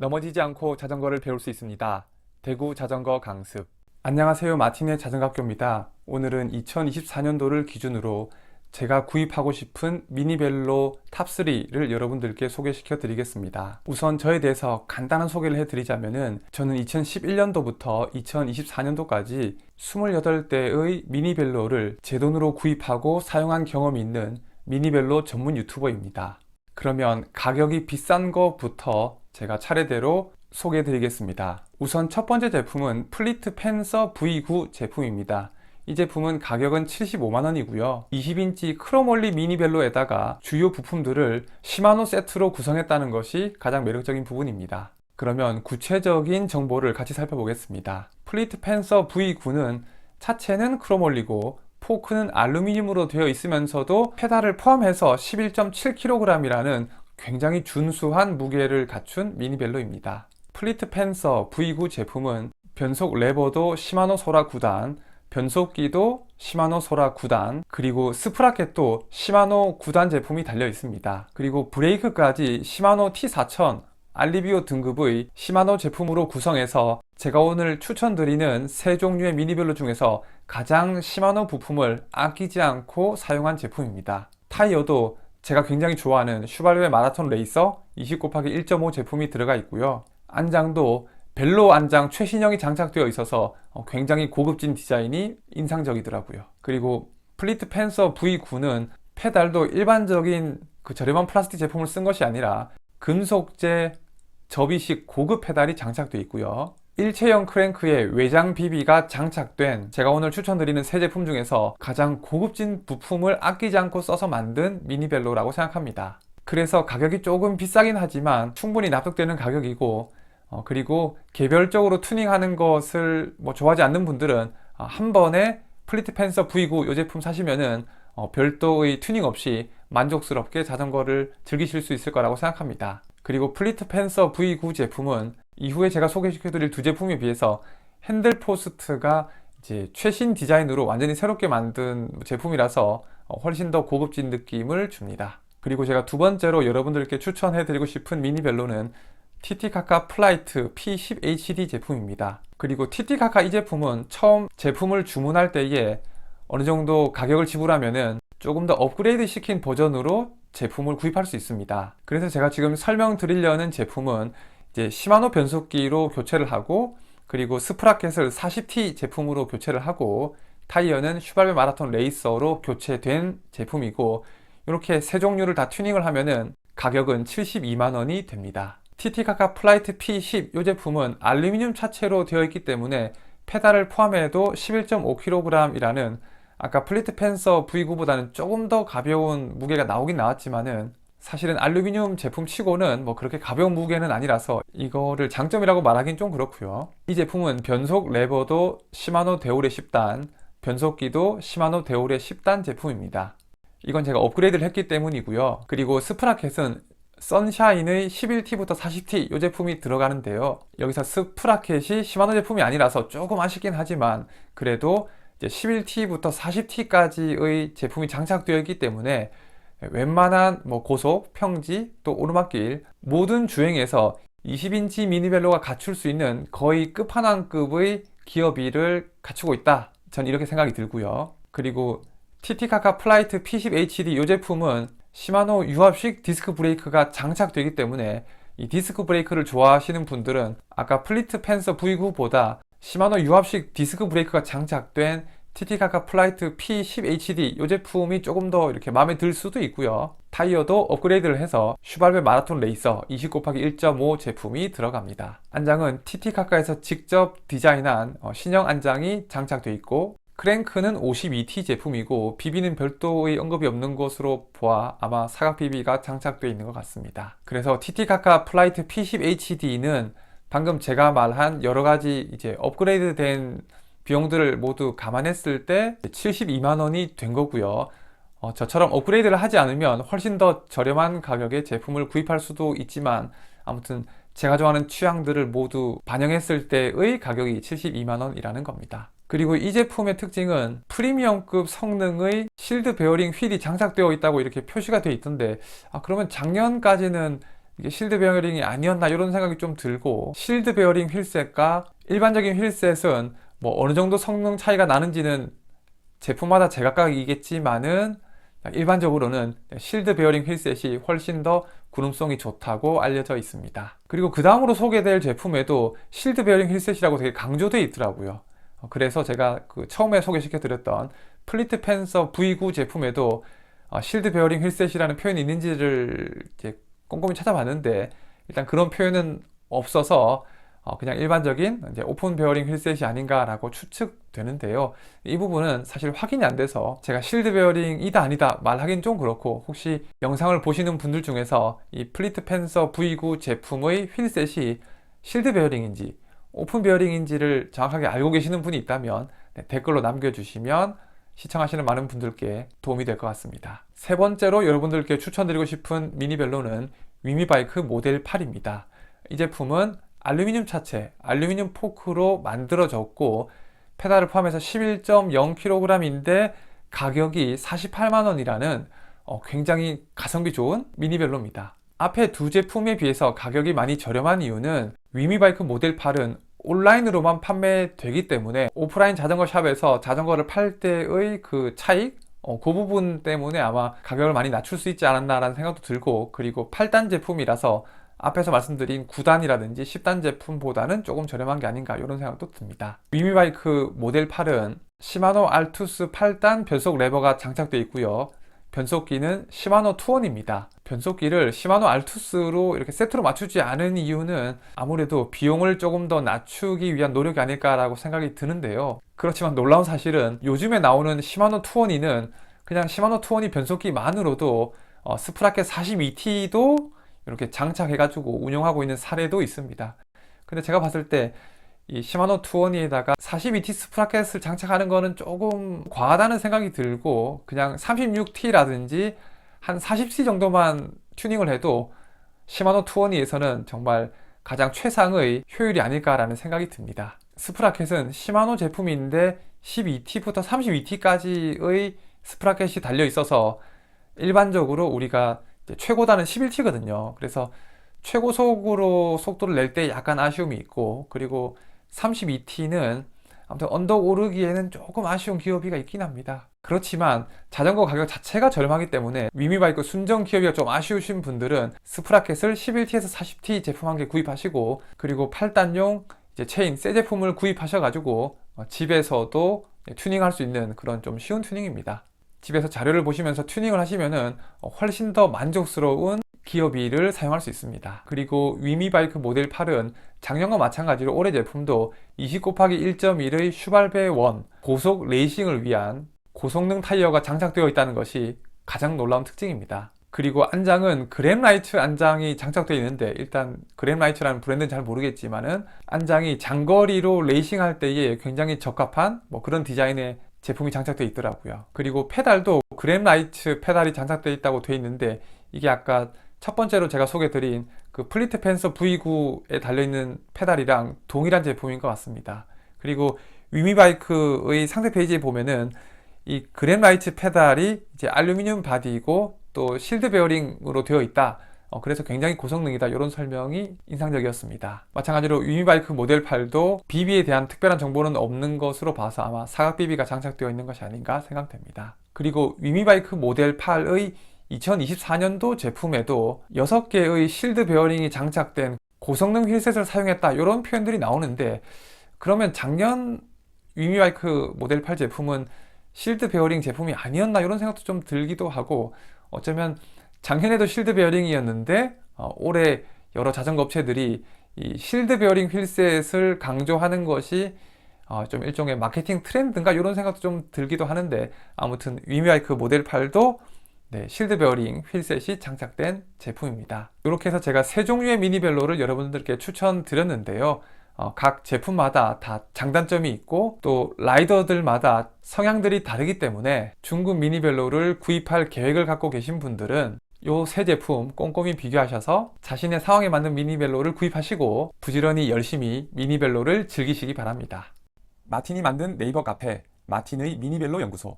넘어지지 않고 자전거를 배울 수 있습니다. 대구 자전거 강습. 안녕하세요. 마틴의 자전거 학교입니다. 오늘은 2024년도를 기준으로 제가 구입하고 싶은 미니벨로 탑3를 여러분들께 소개시켜 드리겠습니다. 우선 저에 대해서 간단한 소개를 해 드리자면은 저는 2011년도부터 2024년도까지 28대의 미니벨로를 제 돈으로 구입하고 사용한 경험이 있는 미니벨로 전문 유튜버입니다. 그러면 가격이 비싼 것부터 제가 차례대로 소개해 드리겠습니다. 우선 첫 번째 제품은 플리트 펜서 V9 제품입니다. 이 제품은 가격은 75만원이고요. 20인치 크로몰리 미니벨로에다가 주요 부품들을 시마노 세트로 구성했다는 것이 가장 매력적인 부분입니다. 그러면 구체적인 정보를 같이 살펴보겠습니다. 플리트 펜서 V9는 차체는 크로몰리고 포크는 알루미늄으로 되어 있으면서도 페달을 포함해서 11.7kg이라는 굉장히 준수한 무게를 갖춘 미니벨로입니다. 플리트 펜서 V9 제품은 변속 레버도 시마노 소라 9단, 변속기도 시마노 소라 9단, 그리고 스프라켓도 시마노 9단 제품이 달려 있습니다. 그리고 브레이크까지 시마노 T4000 알리비오 등급의 시마노 제품으로 구성해서 제가 오늘 추천드리는 세 종류의 미니벨로 중에서 가장 시마노 부품을 아끼지 않고 사용한 제품입니다. 타이어도 제가 굉장히 좋아하는 슈바르의 마라톤 레이서 20 곱하기 1.5 제품이 들어가 있고요. 안장도 벨로 안장 최신형이 장착되어 있어서 어, 굉장히 고급진 디자인이 인상적이더라고요. 그리고 플리트 펜서 V9는 페달도 일반적인 그 저렴한 플라스틱 제품을 쓴 것이 아니라 금속재 접이식 고급 페달이 장착되어 있고요. 일체형 크랭크에 외장 비비가 장착된 제가 오늘 추천드리는 세 제품 중에서 가장 고급진 부품을 아끼지 않고 써서 만든 미니벨로라고 생각합니다. 그래서 가격이 조금 비싸긴 하지만 충분히 납득되는 가격이고 어, 그리고 개별적으로 튜닝하는 것을 뭐 좋아하지 않는 분들은 아, 한 번에 플리트 펜서 V9 이 제품 사시면은 어, 별도의 튜닝 없이 만족스럽게 자전거를 즐기실 수 있을 거라고 생각합니다. 그리고 플리트 펜서 V9 제품은 이후에 제가 소개시켜드릴 두 제품에 비해서 핸들 포스트가 이제 최신 디자인으로 완전히 새롭게 만든 제품이라서 어, 훨씬 더 고급진 느낌을 줍니다. 그리고 제가 두 번째로 여러분들께 추천해드리고 싶은 미니벨로는 TT카카 플라이트 P10HD 제품입니다. 그리고 TT카카 이 제품은 처음 제품을 주문할 때에 어느 정도 가격을 지불하면은 조금 더 업그레이드 시킨 버전으로 제품을 구입할 수 있습니다. 그래서 제가 지금 설명드리려는 제품은 이제 시마노 변속기로 교체를 하고 그리고 스프라켓을 40T 제품으로 교체를 하고 타이어는 슈발베 마라톤 레이서로 교체된 제품이고 이렇게 세 종류를 다 튜닝을 하면은 가격은 72만 원이 됩니다. TT카카 플라이트 P10 이 제품은 알루미늄 차체로 되어 있기 때문에 페달을 포함해도 11.5kg이라는 아까 플리트 펜서 V9보다는 조금 더 가벼운 무게가 나오긴 나왔지만은 사실은 알루미늄 제품 치고는 뭐 그렇게 가벼운 무게는 아니라서 이거를 장점이라고 말하긴 좀 그렇고요. 이 제품은 변속 레버도 시마노 데오레 10단, 변속기도 시마노 데오레 10단 제품입니다. 이건 제가 업그레이드를 했기 때문이고요. 그리고 스프라켓은 선샤인의 11T부터 40T 이 제품이 들어가는데요. 여기서 스프라켓이 시마노 제품이 아니라서 조금 아쉽긴 하지만 그래도 이제 11T부터 40T까지의 제품이 장착되어 있기 때문에 웬만한 뭐 고속, 평지, 또 오르막길 모든 주행에서 20인치 미니벨로가 갖출 수 있는 거의 끝판왕급의 기어비를 갖추고 있다. 전 이렇게 생각이 들고요. 그리고 TT카카 플라이트 P10HD 이 제품은 시마노 유압식 디스크 브레이크가 장착되기 때문에 이 디스크 브레이크를 좋아하시는 분들은 아까 플리트 펜서 V9보다 시마노 유압식 디스크 브레이크가 장착된 TT카카 플라이트 P10HD 이 제품이 조금 더 이렇게 마음에 들 수도 있고요. 타이어도 업그레이드를 해서 슈발베 마라톤 레이서 20 곱하기 1.5 제품이 들어갑니다. 안장은 TT카카에서 직접 디자인한 어, 신형 안장이 장착되어 있고 크랭크는 52T 제품이고 비비는 별도의 언급이 없는 것으로 보아 아마 사각 비비가 장착되어 있는 것 같습니다. 그래서 TT카카 플라이트 P10HD는 방금 제가 말한 여러 가지 이제 업그레이드 된 비용들을 모두 감안했을 때 72만 원이 된 거고요. 어, 저처럼 업그레이드를 하지 않으면 훨씬 더 저렴한 가격의 제품을 구입할 수도 있지만 아무튼 제가 좋아하는 취향들을 모두 반영했을 때의 가격이 72만 원이라는 겁니다. 그리고 이 제품의 특징은 프리미엄급 성능의 실드 베어링 휠이 장착되어 있다고 이렇게 표시가 되어 있던데 아 그러면 작년까지는 이게 실드 베어링이 아니었나 이런 생각이 좀 들고 실드 베어링 휠셋과 일반적인 휠셋은 뭐 어느 정도 성능 차이가 나는지는 제품마다 제각각이겠지만은 일반적으로는 실드 베어링 휠셋이 훨씬 더 구름성이 좋다고 알려져 있습니다. 그리고 그 다음으로 소개될 제품에도 실드 베어링 휠셋이라고 되게 강조되어 있더라고요. 어, 그래서 제가 그 처음에 소개시켜 드렸던 플리트 펜서 V9 제품에도 어, 실드 베어링 휠셋이라는 표현이 있는지를 꼼꼼히 찾아봤는데 일단 그런 표현은 없어서 어, 그냥 일반적인 이제 오픈 베어링 휠셋이 아닌가라고 추측되는데요. 이 부분은 사실 확인이 안 돼서 제가 실드 베어링이다 아니다 말하긴 좀 그렇고 혹시 영상을 보시는 분들 중에서 이 플리트 펜서 V9 제품의 휠셋이 실드 베어링인지 오픈 베어링인지를 정확하게 알고 계시는 분이 있다면 네, 댓글로 남겨주시면 시청하시는 많은 분들께 도움이 될 것 같습니다. 세 번째로 여러분들께 추천드리고 싶은 미니벨로는 위미바이크 모델 8입니다. 이 제품은 알루미늄 차체, 알루미늄 포크로 만들어졌고 페달을 포함해서 11.0kg인데 가격이 48만 원이라는 어, 굉장히 가성비 좋은 미니벨로입니다. 앞에 두 제품에 비해서 가격이 많이 저렴한 이유는 위미바이크 모델 8은 온라인으로만 판매되기 때문에 오프라인 자전거 샵에서 자전거를 팔 때의 그 차익 어, 그 부분 때문에 아마 가격을 많이 낮출 수 있지 않았나라는 생각도 들고 그리고 8단 제품이라서 앞에서 말씀드린 9단이라든지 10단 제품보다는 조금 저렴한 게 아닌가 이런 생각도 듭니다. 위미바이크 모델 8은 시마노 알투스 8단 변속 레버가 장착되어 있고요. 변속기는 시마노 투원입니다. 변속기를 시마노 알투스로 이렇게 세트로 맞추지 않은 이유는 아무래도 비용을 조금 더 낮추기 위한 노력이 아닐까라고 생각이 드는데요. 그렇지만 놀라운 사실은 요즘에 나오는 시마노 투원이는 그냥 시마노 투원이 변속기만으로도 어, 스프라켓 42T도 이렇게 장착해가지고 운영하고 있는 사례도 있습니다. 근데 제가 봤을 때 이 시마노 투어니에다가 42T 스프라켓을 장착하는 거는 조금 과하다는 생각이 들고 그냥 36T라든지 한 40T 정도만 튜닝을 해도 시마노 투어니에서는 정말 가장 최상의 효율이 아닐까라는 생각이 듭니다. 스프라켓은 시마노 제품인데 12T부터 32T까지의 스프라켓이 달려 있어서 일반적으로 우리가 최고단은 11T거든요. 그래서 최고속으로 속도를 낼 때 약간 아쉬움이 있고 그리고 32T는 아무튼 언덕 오르기에는 조금 아쉬운 기어비가 있긴 합니다. 그렇지만 자전거 가격 자체가 저렴하기 때문에 위미바이크 순정 기어비가 좀 아쉬우신 분들은 스프라켓을 11T에서 40T 제품 한 개 구입하시고 그리고 8단용 이제 체인 새 제품을 구입하셔가지고 어, 집에서도 튜닝할 수 있는 그런 좀 쉬운 튜닝입니다. 집에서 자료를 보시면서 튜닝을 하시면은 어, 훨씬 더 만족스러운 기어비를 사용할 수 있습니다. 그리고 위미 바이크 모델 8은 작년과 마찬가지로 올해 제품도 20 곱하기 1.1의 슈발베 1 고속 레이싱을 위한 고성능 타이어가 장착되어 있다는 것이 가장 놀라운 특징입니다. 그리고 안장은 그램라이트 안장이 장착되어 있는데 일단 그램라이트라는 브랜드는 잘 모르겠지만은 안장이 장거리로 레이싱할 때에 굉장히 적합한 뭐 그런 디자인의 제품이 장착되어 있더라고요. 그리고 페달도 그램라이트 페달이 장착되어 있다고 되어 있는데 이게 아까 첫 번째로 제가 소개드린 그 플리트 펜서 V9에 달려있는 페달이랑 동일한 제품인 것 같습니다. 그리고 위미바이크의 상세 페이지에 보면은 이 그램라이트 페달이 이제 알루미늄 바디이고 또 실드 베어링으로 되어 있다. 어, 그래서 굉장히 고성능이다. 이런 설명이 인상적이었습니다. 마찬가지로 위미바이크 모델 8도 비비에 대한 특별한 정보는 없는 것으로 봐서 아마 사각 비비가 장착되어 있는 것이 아닌가 생각됩니다. 그리고 위미바이크 모델 8의 2024년도 제품에도 6개의 실드 베어링이 장착된 고성능 휠셋을 사용했다 이런 표현들이 나오는데 그러면 작년 위미바이크 모델 8 제품은 실드 베어링 제품이 아니었나 이런 생각도 좀 들기도 하고 어쩌면 작년에도 실드 베어링이었는데 어, 올해 여러 자전거 업체들이 이 실드 베어링 휠셋을 강조하는 것이 어, 좀 일종의 마케팅 트렌드인가 이런 생각도 좀 들기도 하는데 아무튼 위미바이크 모델 8도 네, 실드 베어링 휠셋이 장착된 제품입니다. 이렇게 해서 제가 세 종류의 미니벨로를 여러분들께 추천드렸는데요. 어, 각 제품마다 다 장단점이 있고 또 라이더들마다 성향들이 다르기 때문에 중급 미니벨로를 구입할 계획을 갖고 계신 분들은 요 세 제품 꼼꼼히 비교하셔서 자신의 상황에 맞는 미니벨로를 구입하시고 부지런히 열심히 미니벨로를 즐기시기 바랍니다. 마틴이 만든 네이버 카페 마틴의 미니벨로 연구소